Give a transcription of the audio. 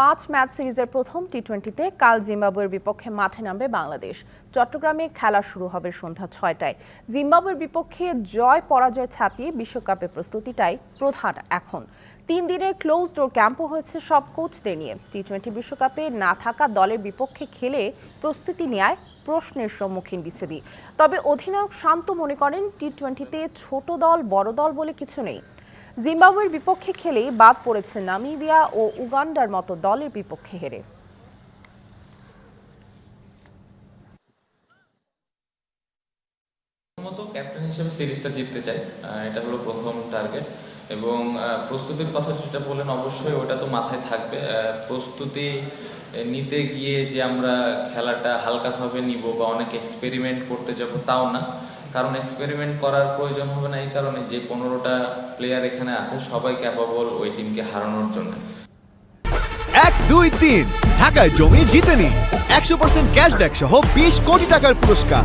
পাঁচ ম্যাচ সিরিজের প্রথম টি টোয়েন্টিতে কাল জিম্বাবুয়ের বিপক্ষে মাঠে নামবে বাংলাদেশ। চট্টগ্রামে খেলা শুরু হবে সন্ধ্যা ছয়টায়। জিম্বাবুয়ের বিপক্ষে জয় পরাজয় ছাপিয়ে বিশ্বকাপের প্রস্তুতিটাই প্রধান এখন। তিন দিনের ক্লোজ ডোর ক্যাম্পও হয়েছে সব কোচদের নিয়ে। টি টোয়েন্টি বিশ্বকাপে না থাকা দলের বিপক্ষে খেলে প্রস্তুতি নেয় প্রশ্নের সম্মুখীন বিসিবি। তবে অধিনায়ক শান্ত মনে করেন টি টোয়েন্টিতে ছোট দল বড় দল বলে কিছু নেই। জিম্বাবুয়ের বিপক্ষে খেলেই বাদ পড়েছে নামিবিয়া ও উগান্ডার মতো দলের বিপক্ষে হেরে। ক্যাপ্টেন হিসেবে সিরিজটা জিততে চাই এটা হলো প্রথম টার্গেট। এবং প্রস্তুতির কথা যেটা বললেন, অবশ্যই ওটা তো মাথায় থাকবে। প্রস্তুতি নিতে গিয়ে যে আমরা খেলাটা হালকাভাবে নিব বা অনেক এক্সপেরিমেন্ট করতে যাব, তাও না। কারণ এক্সপেরিমেন্ট করার প্রয়োজন হবে না, এই কারণে যে পনেরোটা প্লেয়ার এখানে আছে, সবাই ক্যাপাবল ওই টিমকে হারানোর জন্য। এক, দুই, তিন, ঢাকায় জমি জিতে নি একশো পার্সেন্ট ক্যাশব্যাক সহ বিশ কোটি টাকার পুরস্কার।